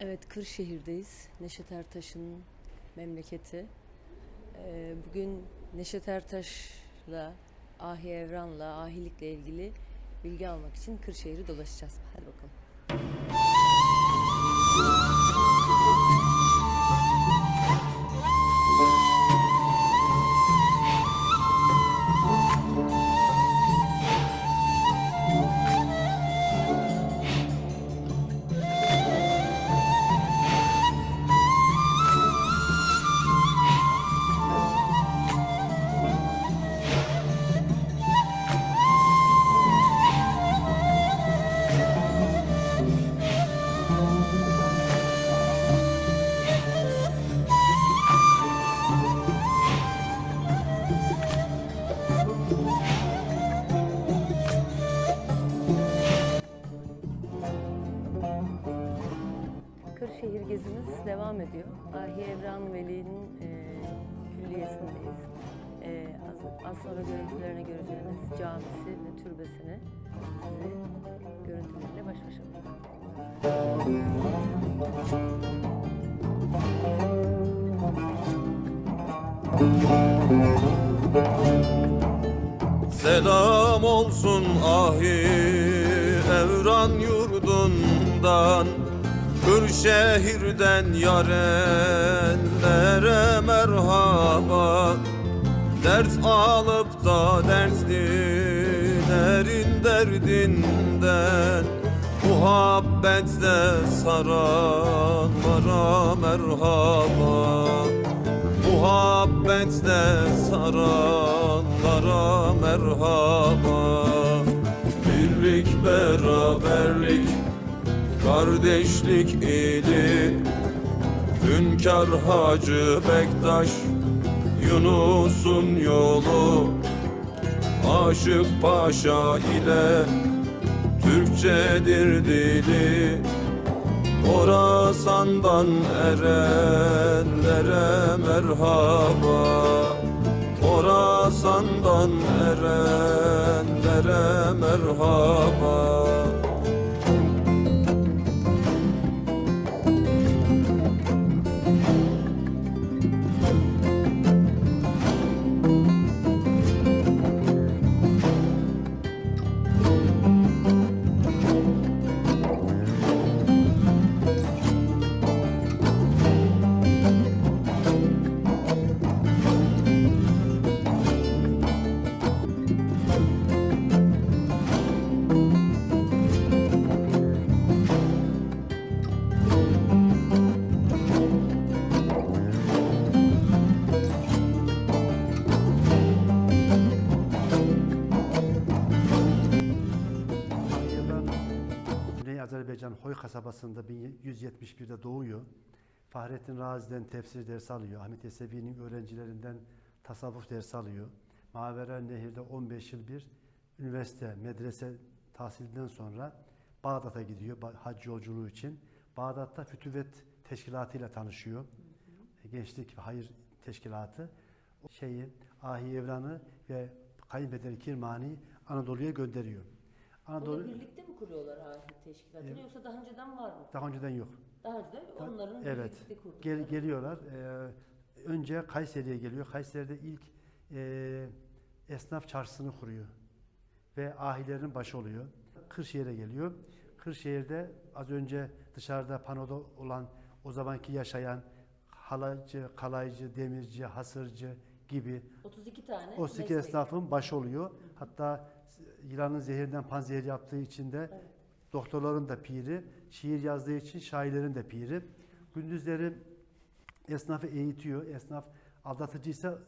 Evet, Kırşehir'deyiz. Neşet Ertaş'ın memleketi. Ee, bugün Neşet Ertaş'la, Ahi Evran'la, ahilikle ilgili bilgi almak için Kırşehir'i dolaşacağız. Hadi bakalım. Ahi Evran Veli'nin e, külliyesindeyiz. E, az, az sonra görüntülerine göreceğiniz camisi ve türbesini sizi görüntülerle baş başa bırakıyorum. Selam olsun ahi Kırşehir'den yarenlere merhaba. Dert alıp da dertlilerin derdinden. Muhabbetle saranlara merhaba. Muhabbetle saranlara merhaba. Birlik beraberlik Kardeşlik idi Hünkar Hacı Bektaş Yunus'un yolu. Aşık Paşa ile Türkçedir dili. Orasan'dan erenlere merhaba. Orasan'dan erenlere merhaba Azerbaycan Hoy kasabasında 1171'de doğuyor. Fahrettin Razi'den tefsir dersi alıyor. Ahmet Yesevi'nin öğrencilerinden tasavvuf dersi alıyor. Mavera Nehir'de 15 yıl bir üniversite, medrese tahsilinden sonra Bağdat'a gidiyor hac yolculuğu için. Bağdat'ta Fütüvet Teşkilatı ile tanışıyor. Gençlik ve Hayır Teşkilatı. Şeyi, Ahi Evran'ı ve Kayınpeder Kirmani Anadolu'ya gönderiyor. Anadolu Bunu birlikte mi kuruyorlar ahi teşkilatını Evet. yoksa daha önceden var mı? daha önceden yok. Daha önceden onların evet. birlikte kurdukları. Gel, geliyorlar. Ee, önce Kayseri'ye geliyor. Kayseri'de ilk e, esnaf çarşısını kuruyor. Ve ahilerin başı oluyor. Kırşehir'e geliyor. Kırşehir'de az önce dışarıda panoda olan o zamanki yaşayan halacı, kalaycı, demirci, hasırcı gibi 32 tane o meslek. esnafın başı oluyor. Hatta yılanın zehirinden panzehir yaptığı için de Evet. doktorların da piri, şiir yazdığı için şairlerin de piri. Gündüzleri esnafı eğitiyor. Esnaf aldatıcıysa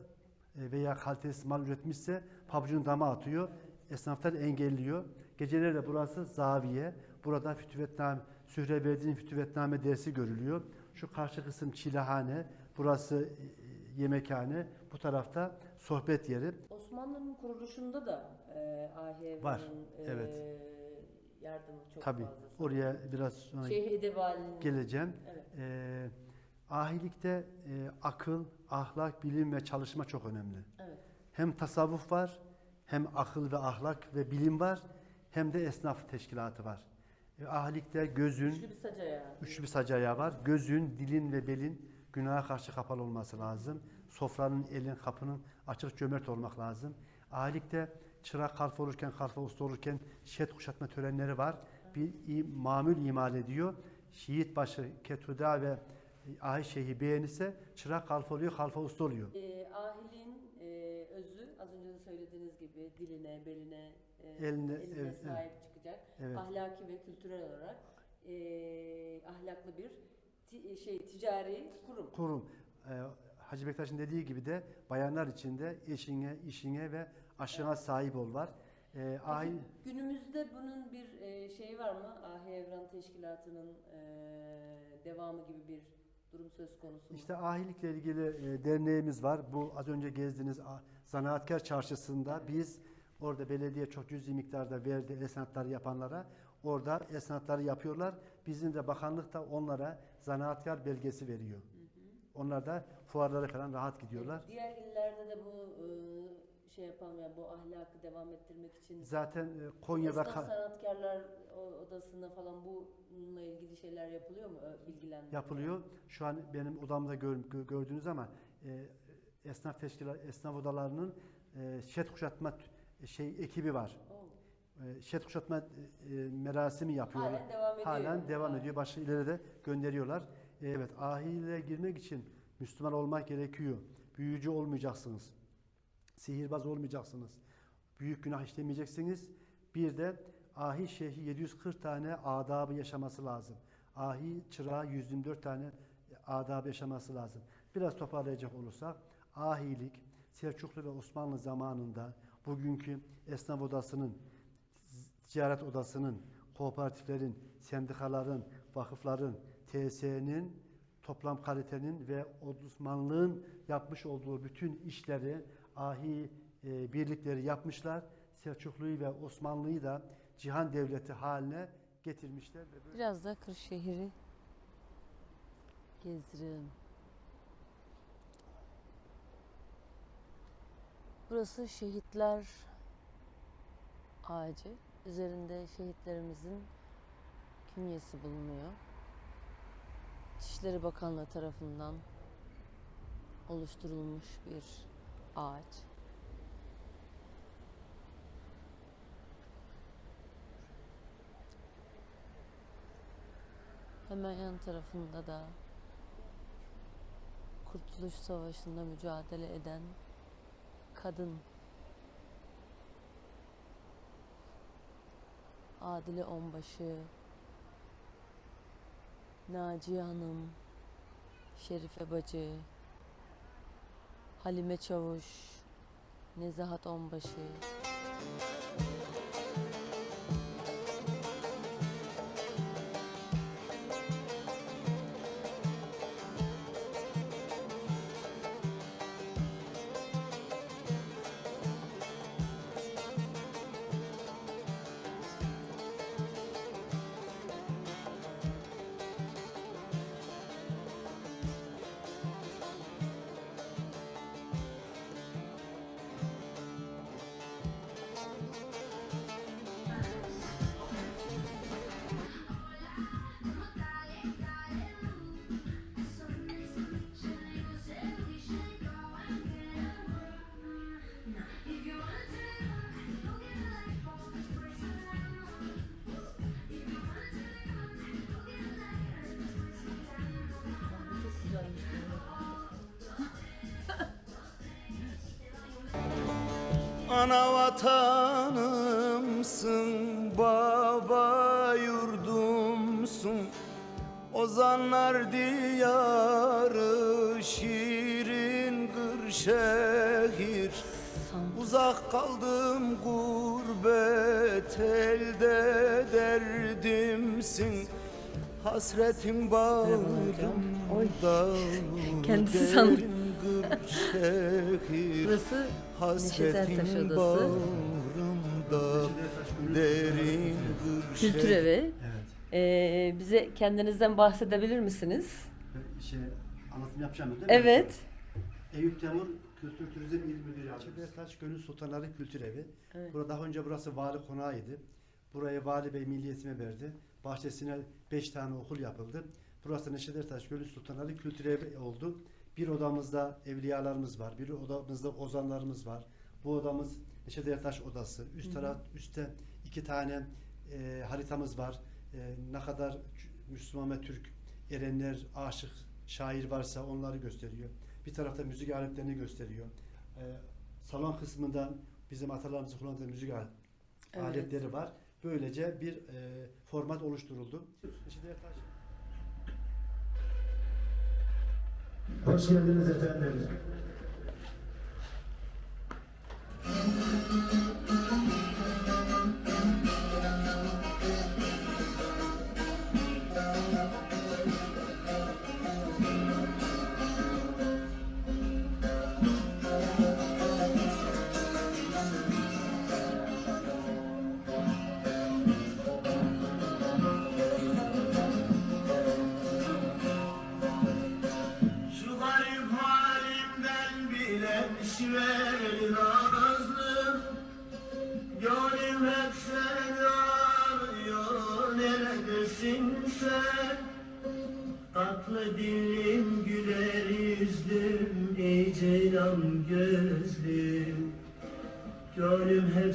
e, veya kalitesiz mal üretmişse pabucunu dama atıyor. Esnafları engelliyor. Geceleri de burası zaviye. Burada fütüvetname, Sühreverdi'nin fütüvetname dersi görülüyor. Şu karşı kısım çilehane, burası e, yemekhane, bu tarafta sohbet yeri. Osmanlı'nın kuruluşunda da e, Ahi Evran'ın Var, e, evet. yardımı çok Tabii fazla. oraya biraz sonra Şeyh Edebali'nin geleceğim. Evet. Ee, ahilikte e, akıl, ahlak, bilim ve çalışma çok önemli. Evet. Hem tasavvuf var, hem akıl ve ahlak ve bilim var, hem de esnaf teşkilatı var. E, Ahilikte gözün, Güçlü bir sac ayağı. Üçlü bir sac ayağı var. Gözün, dilin ve belin günaha karşı kapalı olması lazım. Sofranın, elin, kapının açık cömert olmak lazım. Ahilikte çırak kalfa olurken, kalfa usta olurken şet kuşatma törenleri var. Bir mamül imal ediyor. Şiit başı Ketuda ve Ahil Şeyhi beğenirse çırak kalfa oluyor, kalfa usta oluyor. E, ahilin e, özü az önce de söylediğiniz gibi diline, beline, e, Eline, eline evet, sahip çıkacak. Evet. Ahlaki ve kültürel olarak e, ahlaklı bir ti- şey ticari kurum. Kurum. E, Hacı Bektaş'ın dediği gibi de bayanlar için de eşine, işine ve aşığına sahip ol var. E, Peki, günümüzde bunun bir e, şeyi var mı? Ahi Evran Teşkilatı'nın e, devamı gibi bir durum söz konusu mu? İşte ahilikle ilgili e, derneğimiz var. Bu az önce gezdiğiniz a- Zanaatkar Çarşısı'nda biz orada belediye çok cüzi miktarda verdi esnafları yapanlara. Orada esnafları yapıyorlar. Bizim de bakanlık da onlara zanaatkar belgesi veriyor. Onlar da fuarlara falan rahat gidiyorlar. Diğer illerde de bu e, şey yapan yani bu ahlakı devam ettirmek için Zaten e, Konya'da Esnaf ka- sanatkarlar odasında falan bununla ilgili şeyler yapılıyor mu? Bilgilendirme. yapılıyor. Şu an benim odamda gör- gö- gördüğünüz ama e, esnaf teşkilat esnaf odalarının e, şet kuşatma şey ekibi var. E, şet kuşatma e, e, merasimi yapıyorlar. Halen devam ediyor. Halen devam ediyor. Başka ileri de gönderiyorlar. E, Evet, ahile girmek için Müslüman olmak gerekiyor. Büyücü olmayacaksınız. Sihirbaz olmayacaksınız. Büyük günah işlemeyeceksiniz. Bir de ahi şeyhi 740 tane adabı yaşaması lazım. Ahi çırağı 124 tane adabı yaşaması lazım. Biraz toparlayacak olursak ahilik Selçuklu ve Osmanlı zamanında bugünkü esnaf odasının ticaret odasının, kooperatiflerin, sendikaların, vakıfların, TSE'nin, toplam kalitenin ve Osmanlığın yapmış olduğu bütün işleri, ahi e, birlikleri yapmışlar. Selçuklu'yu ve Osmanlı'yı da cihan devleti haline getirmişler. Biraz da Kırşehir'i gezdirelim. Burası şehitler ağacı. Üzerinde şehitlerimizin künyesi bulunuyor. İçişleri Bakanlığı tarafından oluşturulmuş bir ağaç. Hemen yan tarafında da Kurtuluş Savaşı'nda mücadele eden kadın. Adile Onbaşı, Naciye Hanım, Şerife Bacı, Halime Çavuş, Nezahat Onbaşı, Ana vatanımsın, baba yurdumsun. Ozanlar diyarı, şirin Kırşehir Uzak kaldım gurbet elde derdimsin. Hasretin bağrımda Kendisi sandı. Kırşehir Burası Hasretin bağrımda derin Kırşehir Kültür Evi. Evet. Ee, bize kendinizden bahsedebilir misiniz? Ben Şey, anlatım yapacağım değil mi? Evet. Eyüp Temur Kültür Turizm İl Müdürü Yardımcısı. Bertaş Gönül Sultanları Kültür Evi. Evet. Burada daha önce burası vali konağıydı. Burayı vali bey milliyetime verdi. Bahçesine 5 tane okul yapıldı. Burası Neşet Ertaş Gönül Sultanları Kültür Evi oldu. Bir odamızda evliyalarımız var. Bir odamızda ozanlarımız var. Bu odamız Neşet Ertaş odası. Üst taraf üstte iki tane e, haritamız var. E, ne kadar Müslüman ve Türk erenler, aşık, şair varsa onları gösteriyor. Bir tarafta müzik aletlerini gösteriyor. E, salon kısmında bizim atalarımızın kullandığı müzik al- Evet. aletleri var. Böylece bir e, format oluşturuldu. Neşet Ertaş Hoş geldiniz efendim.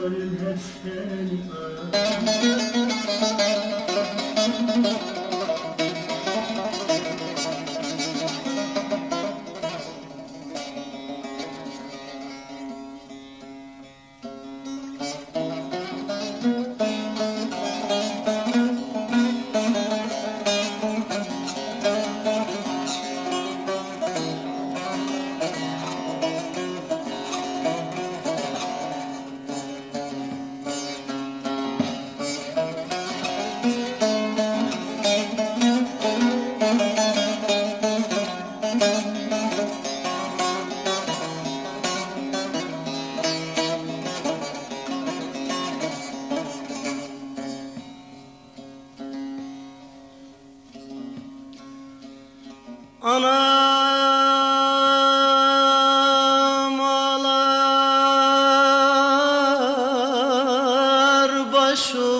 Gönlüm hep seni arar başucumda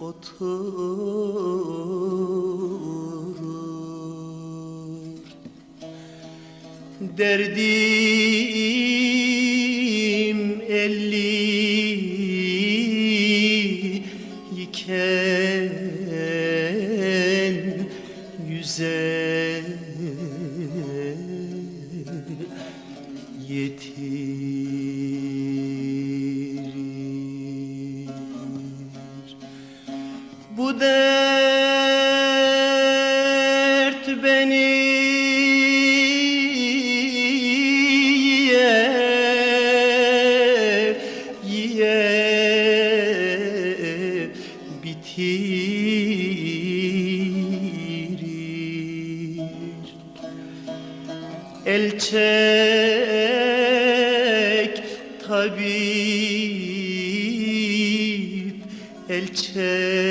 oturur. Derdim elli iken yüze bitirir El tabip El çek